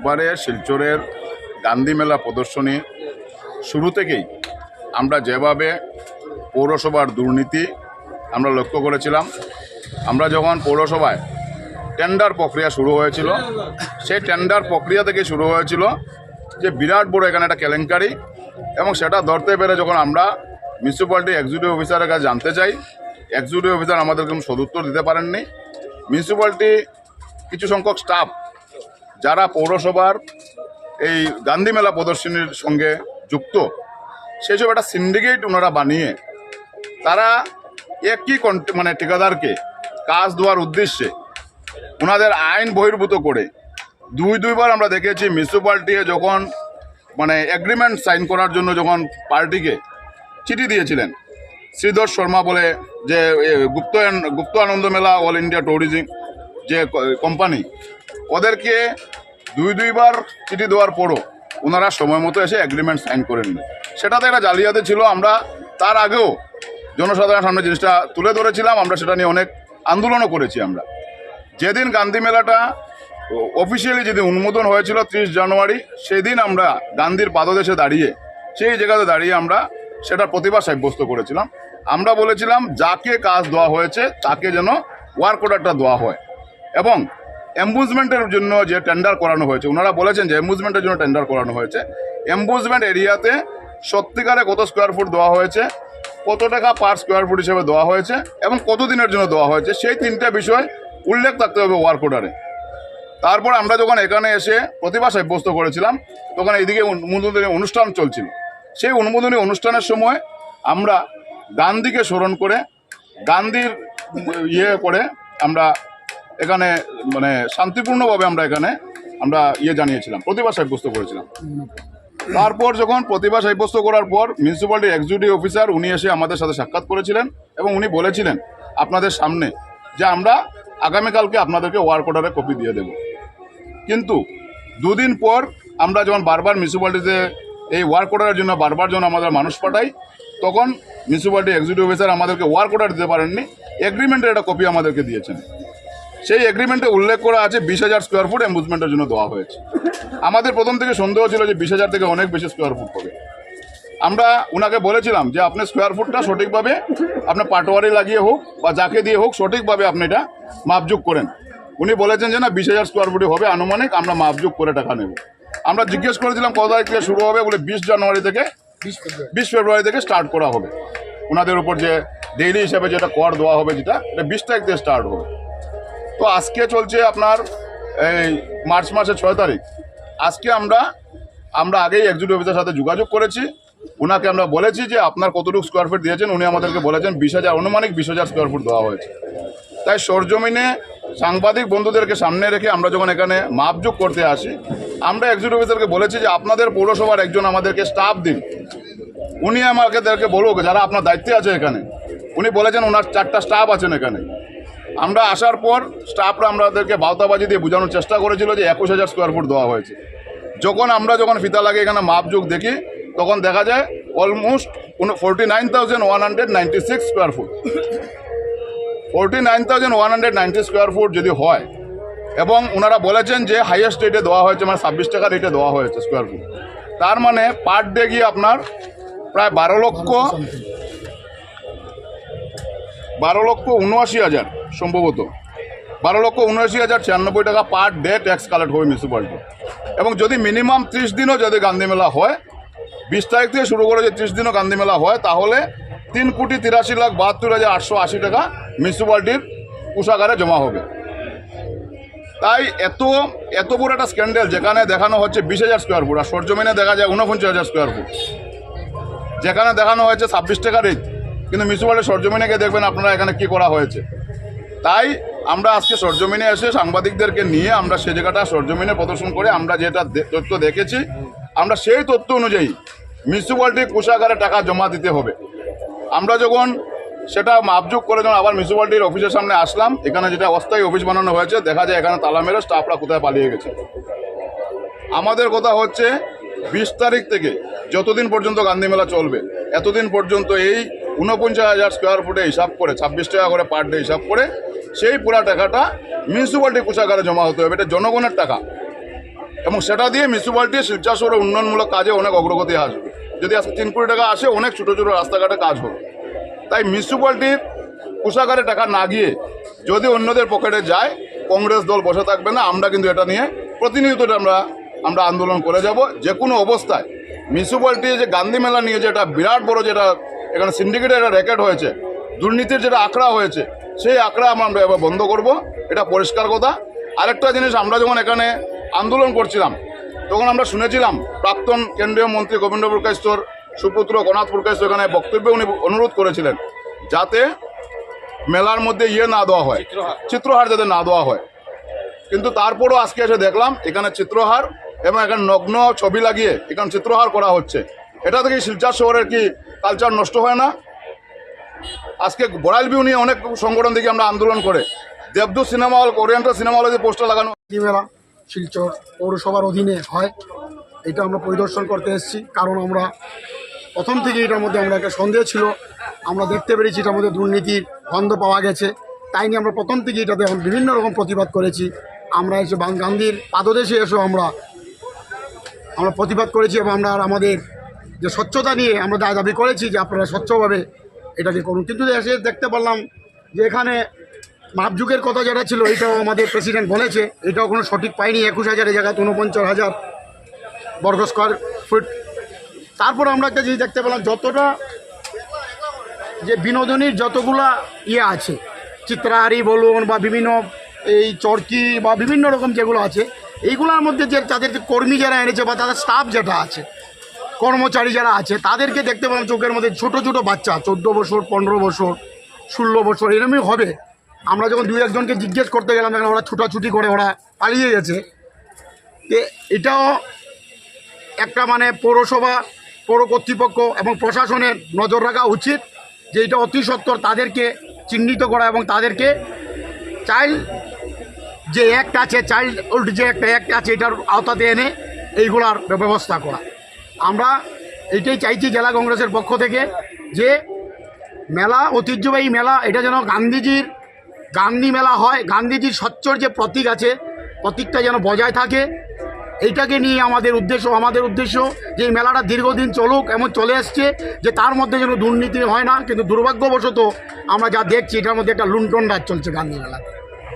এবারে শিলচরের গান্ধী মেলা প্রদর্শনী, শুরু থেকেই আমরা যেভাবে পৌরসভার দুর্নীতি আমরা লক্ষ্য করেছিলাম, আমরা যখন পৌরসভায় টেন্ডার প্রক্রিয়া শুরু হয়েছিল, সেই টেন্ডার প্রক্রিয়া থেকে শুরু হয়েছিল যে বিরাট বড় এখানে একটা কেলেঙ্কারি এবং সেটা ধরতে পেরে যখন আমরা মিউনিসিপ্যালিটি এক্সিকিউটিভ অফিসারের কাছে জানতে চাই এক্সিকিউটিভ অফিসার আমাদের কোনো সদুত্তর দিতে পারেননি। মিউনিসিপ্যালিটি কিছু সংখ্যক স্টাফ যারা পৌরসভার এই গান্ধী মেলা প্রদর্শনীর সঙ্গে যুক্ত, সেই সব একটা সিন্ডিকেট ওনারা বানিয়ে তারা একই মানে ঠিকাদারকে কাজ দেওয়ার উদ্দেশ্যে ওনাদের আইন বহির্ভূত করে দুই, দুইবার আমরা দেখেছি মিউনিসিপ্যালিটি যখন মানে এগ্রিমেন্ট সাইন করার জন্য যখন পার্টিকে চিঠি দিয়েছিলেন। শ্রীধর শর্মা বলে যে Gupta Gupta Ananda Mela all India tourism যে কোম্পানি ওদেরকে দুই দুইবার চিঠি দেওয়ার পরও ওনারা সময় মতো এসে এগ্রিমেন্ট সাইন করেননি সেটাতে একটা জালিয়াতি ছিল, আমরা তার আগেও জনসাধারণের সামনে জিনিসটা তুলে ধরেছিলাম, আমরা সেটা নিয়ে অনেক আন্দোলনও করেছি আমরা। যেদিন গান্ধী মেলাটা অফিসিয়ালি যেদিন উন্মোদন হয়েছিল, ত্রিশ জানুয়ারি, সেদিন আমরা গান্ধীর পাদদেশে দাঁড়িয়ে, সেই জায়গাতে দাঁড়িয়ে আমরা সেটার প্রতিবাদ সাব্যস্ত করেছিলাম। আমরা বলেছিলাম, যাকে কাজ দেওয়া হয়েছে, তাকে যেন ওয়ার্ক অর্ডারটা দেওয়া হয়। এবং এম্বুজমেন্টের জন্য যে টেন্ডার করানো হয়েছে ওনারা বলেছেন যে অ্যাম্বুজমেন্টের জন্য টেন্ডার করানো হয়েছে। অ্যাম্বুজমেন্ট এরিয়াতে সত্যিকারে কত স্কোয়ার ফুট দেওয়া হয়েছে, কত টাকা পার স্কোয়ার ফুট হিসেবে দেওয়া হয়েছে, এবং কত দিনের জন্য দেওয়া হয়েছে, সেই তিনটা বিষয় উল্লেখ থাকতে হবে ওয়ার্ক অর্ডারে তারপর আমরা যখন এখানে এসে প্রতিভা সাব্যস্ত করেছিলাম, তখন এইদিকে অনুমোদনী অনুষ্ঠান চলছিল। সেই অনুমোদনী অনুষ্ঠানের সময় আমরা গান্ধীকে স্মরণ করে, গান্ধীর ইয়ে করে আমরা এখানে মানে শান্তিপূর্ণভাবে আমরা এখানে, আমরা ইয়ে জানিয়েছিলাম, প্রতিভা সাব্যস্ত করেছিলাম। তারপর যখন প্রতিভা সাব্যস্ত করার পর মিউনিসিপ্যালিটির এক্সিকিউটিভ অফিসার উনি এসে আমাদের সাথে সাক্ষাৎ করেছিলেন এবং উনি বলেছিলেন আপনাদের সামনে যে আমরা আগামীকালকে আপনাদেরকে ওয়ার্ক অর্ডারে কপি দিয়ে দেব। কিন্তু দুদিন পর আমরা যখন বারবার মিউনিসিপ্যালিটিতে এই ওয়ার্ক অর্ডারের জন্য বারবার যখন আমাদের মানুষ পাঠাই, তখন মিউনিসিপ্যালিটি এক্সিকিউটিভ অফিসার আমাদেরকে ওয়ার্ক অর্ডার দিতে পারেননি এগ্রিমেন্টের একটা কপি আমাদেরকে দিয়েছেন। সেই এগ্রিমেন্টে উল্লেখ করা আছে বিশ হাজার স্কোয়ার ফুট এম্বুজমেন্টের জন্য দেওয়া হয়েছে। আমাদের প্রথম থেকে সন্দেহ ছিল যে বিশ হাজার থেকে অনেক বেশি স্কোয়ার ফুট হবে। আমরা ওনাকে বলেছিলাম যে আপনি স্কোয়ার ফুটটা সঠিকভাবে আপনার পাটোয়ারি লাগিয়ে হোক বা যাকে দিয়ে হোক সঠিকভাবে আপনি এটা মাপযোগ করেন। উনি বলেছেন যে না বিশ হাজার স্কোয়ার ফুটে হবে আনুমানিক আমরা মাপযোগ করে টাকা নেব। আমরা জিজ্ঞেস করেছিলাম কত তারিখ থেকে শুরু হবে বলে বিশ জানুয়ারি থেকে বিশ ফেব্রুয়ারি। থেকে স্টার্ট করা হবে। ওনাদের উপর যে ডেইলি হিসাবে যেটা কর দেওয়া হবে যেটা এটা বিশ তারিখ থেকে স্টার্ট হবে। তো আজকে চলছে আপনার, এই মার্চ মাসের ছয় তারিখ। আজকে আমরা আমরা আগেই এক্সিকিউটিভ অফিসার সাথে যোগাযোগ করেছি। ওনাকে আমরা বলেছি যে আপনার কতটুকু স্কোয়ার ফিট দিয়েছেন, উনি আমাদেরকে বলেছেন বিশ হাজার অনুমানিক বিশ হাজার স্কোয়ার ফুট দেওয়া হয়েছে। তাই সরজমিনে সাংবাদিক বন্ধুদেরকে সামনে রেখে আমরা যখন এখানে মাপযোগ করতে আসি, আমরা এক্সিকিউটিভ অফিসারকে বলেছি যে আপনাদের পৌরসভার একজন আমাদেরকে স্টাফ দিন। উনি আমাদেরকে বলুক যারা আপনার দায়িত্বে আছে এখানে। উনি বলেছেন ওনার চারটা স্টাফ আছেন এখানে। আমরা আসার পর স্টাফরা আমাদেরকে বাউতাবাজি দিয়ে বোঝানোর চেষ্টা করেছিল যে একুশ হাজার স্কোয়ার ফুট দেওয়া হয়েছে। যখন আমরা যখন ফিতা লাগে এখানে মাপযোগ দেখি, তখন দেখা যায় almost forty nine thousand one hundred ninety six square foot forty nine thousand one hundred ninety square foot যদি হয়, এবং ওনারা বলেছেন যে হাইয়েস্ট রেটে দেওয়া হয়েছে মানে ছাব্বিশ টাকা রেটে দেওয়া হয়েছে স্কোয়ার ফুট তার মানে পার ডে গিয়ে আপনার প্রায় বারো লক্ষ বারো লক্ষ উনআশি হাজার। সম্ভবত। বারো লক্ষ উনআশি হাজার ছিয়ানব্বই টাকা পার ডে ট্যাক্স কালেক্ট হবে মিউনিসিপ্যালিটি। এবং যদি মিনিমাম ত্রিশ দিনও যদি গান্ধী মেলা হয়, বিশ তারিখ থেকে শুরু করে যে ত্রিশ দিনও গান্ধী মেলা হয়, তাহলে তিন কোটি তিরাশি লাখ বাহাত্তর হাজার আটশো আশি টাকা মিউনিসিপ্যালিটির কোষাগারে জমা হবে। তাই এত এত বড় একটা স্ক্যান্ডেল যেখানে দেখানো হচ্ছে বিশ হাজার স্কোয়ার ফুট আর সরজমিনে দেখা যায় ঊনপঞ্চাশ হাজার স্কোয়ার ফুট যেখানে দেখানো হয়েছে ছাব্বিশ টাকা রেট কিন্তু মিউনিসিপ্যালিটি সরজমিনে গিয়ে দেখবেন আপনারা এখানে কি করা হয়েছে। তাই আমরা আজকে সরজমিনে এসে সাংবাদিকদেরকে নিয়ে আমরা সে জায়গাটা সরজমিনে প্রদর্শন করে আমরা যেটা তথ্য দেখেছি, আমরা সেই তথ্য অনুযায়ী মিউনিসিপ্যালিটি কোষাগারে টাকা জমা দিতে হবে। আমরা যখন সেটা মাপযোগ করে যখন আবার মিউনিসিপ্যালিটির অফিসের সামনে আসলাম, এখানে যেটা অস্থায়ী অফিস বানানো হয়েছে, দেখা যায় এখানে তালা মেরে স্টাফরা কোথায় পালিয়ে গেছে। আমাদের কথা হচ্ছে, বিশ তারিখ থেকে যতদিন পর্যন্ত গান্ধী মেলা চলবে, এতদিন পর্যন্ত এই ঊনপঞ্চাশ হাজার স্কোয়ার ফুটে হিসাব করে, ছাব্বিশ টাকা করে পার ডে হিসাব করে, সেই পুরা টাকাটা মিউনিসিপ্যালিটি কোষাগারে জমা হতে হবে। এটা জনগণের টাকা। এবং সেটা দিয়ে মিউনিসিপ্যালিটি শিলচর শহরের উন্নয়নমূলক কাজে অনেক অগ্রগতি আসবে। যদি আজকে তিন কোটি টাকা আসে, অনেক ছোটো ছোটো রাস্তাঘাটে কাজ হবে। তাই মিউনিসিপ্যালিটির কোষাগারে টাকা না গিয়ে যদি অন্যদের পকেটে যায়, কংগ্রেস দল বসে থাকবে না, আমরা কিন্তু এটা নিয়ে প্রতিনিয়ত আমরা আমরা আন্দোলন করে যাব। যে কোনো অবস্থায় মিউনিসিপ্যালিটি যে গান্ধী মেলা নিয়ে যে এটা বিরাট বড় যেটা এখানে সিন্ডিকেটের একটা র্যাকেট হয়েছে। দুর্নীতির যেটা আঁকড়া হয়েছে সেই আঁকড়া আমরা এবার বন্ধ করব। এটা পরিষ্কার কথা। আরেকটা জিনিস আমরা যখন এখানে আন্দোলন করছিলাম তখন আমরা শুনেছিলাম প্রাক্তন কেন্দ্রীয় মন্ত্রী গোবিন্দ পুরকাইস্তর সুপুত্র গণাথ পুরকাইস্তর এখানে বক্তব্যে উনি অনুরোধ করেছিলেন যাতে মেলার মধ্যে ইয়ে না দেওয়া হয় চিত্রহার যাতে না দেওয়া হয়। কিন্তু তারপরও আজকে এসে দেখলাম এখানে চিত্রহার এবং এখানে নগ্ন ছবি লাগিয়ে এখানে চিত্রহার করা হচ্ছে। এটা থেকে শিলচর শহরের কি কালচার নষ্ট হয় না। আজকে বড়াইল ভিউ নিয়ে অনেক সংগঠন থেকে আমরা আন্দোলন করে। দেবদূত সিনেমা হল, ওরিয়েন্টাল সিনেমা হলে যে পোস্টার লাগানো মেলা শিলচর পৌরসভার অধীনে হয়। এটা আমরা পরিদর্শন করতে এসেছি। কারণ আমরা প্রথম থেকে এটার মধ্যে আমরা একটা সন্দেহ ছিল। আমরা দেখতে পেরেছি এটার মধ্যে দুর্নীতির গন্ধ পাওয়া গেছে। তাই নিয়ে আমরা প্রথম থেকে এটাতে বিভিন্ন রকম প্রতিবাদ করেছি। আমরা এসে গান্ধীর পাদদেশে এসেও আমরা আমরা প্রতিবাদ করেছি এবং আমরা আর আমাদের যে স্বচ্ছতা নিয়ে আমরা দায় দাবি করেছি যে আপনারা স্বচ্ছভাবে এটাকে করুন। কিন্তু এসে দেখতে পারলাম যে এখানে মাপযুগের কথা যেটা ছিল, এটাও আমাদের প্রেসিডেন্ট বলেছে, এটাও কোনো সঠিক পাইনি একুশ হাজারের জায়গায় উনপঞ্চাশ হাজার বর্গ স্কোয়ার ফুট। তারপর আমরা একটা জিনিস দেখতে পেলাম, যতটা যে বিনোদনীর যতগুলা ইয়ে আছে, চিত্রাহারি বলুন বা বিভিন্ন এই চরকি বা বিভিন্ন রকম যেগুলো আছে, এইগুলোর মধ্যে যে তাদের কর্মী যারা এনেছে বা তাদের স্টাফ যেটা আছে কর্মচারী যারা আছে, তাদেরকে দেখতে পেলাম চোখের মধ্যে ছোট ছোট বাচ্চা, চোদ্দ বছর, পনেরো বছর, ষোলো বছর এরকমই হবে। আমরা যখন দু একজনকে জিজ্ঞেস করতে গেলাম, দেখলাম ওরা ছুটাছুটি করে, ওরা পালিয়ে গেছে। এটাও একটা মানে পৌরসভা, পৌর কর্তৃপক্ষ এবং প্রশাসনের নজর রাখা উচিত যে এটা অতি সত্বর তাদেরকে চিহ্নিত করা এবং তাদেরকে চাইল্ড যে অ্যাক্ট আছে, চাইল্ড ওল্ড যে একটা অ্যাক্ট আছে, এটার আওতাতে এনে এইগুলার ব্যবস্থা করা। আমরা এটাই চাইছি জেলা কংগ্রেসের পক্ষ থেকে যে মেলা, ঐতিহ্যবাহী মেলা, এটা যেন গান্ধীজির গান্ধী মেলা হয়, গান্ধীজির স্বচ্ছর যে প্রতীক আছে, প্রতীকটা যেন বজায় থাকে। এইটাকে নিয়ে আমাদের উদ্দেশ্য আমাদের উদ্দেশ্য যে মেলাটা দীর্ঘদিন চলুক, এমন চলে আসছে যে তার মধ্যে যেন দুর্নীতি হয় না, কিন্তু দুর্ভাগ্যবশত আমরা যা দেখছি, এটার মধ্যে একটা লুণ্ঠন রাজ চলছে গান্ধী মেলাতে।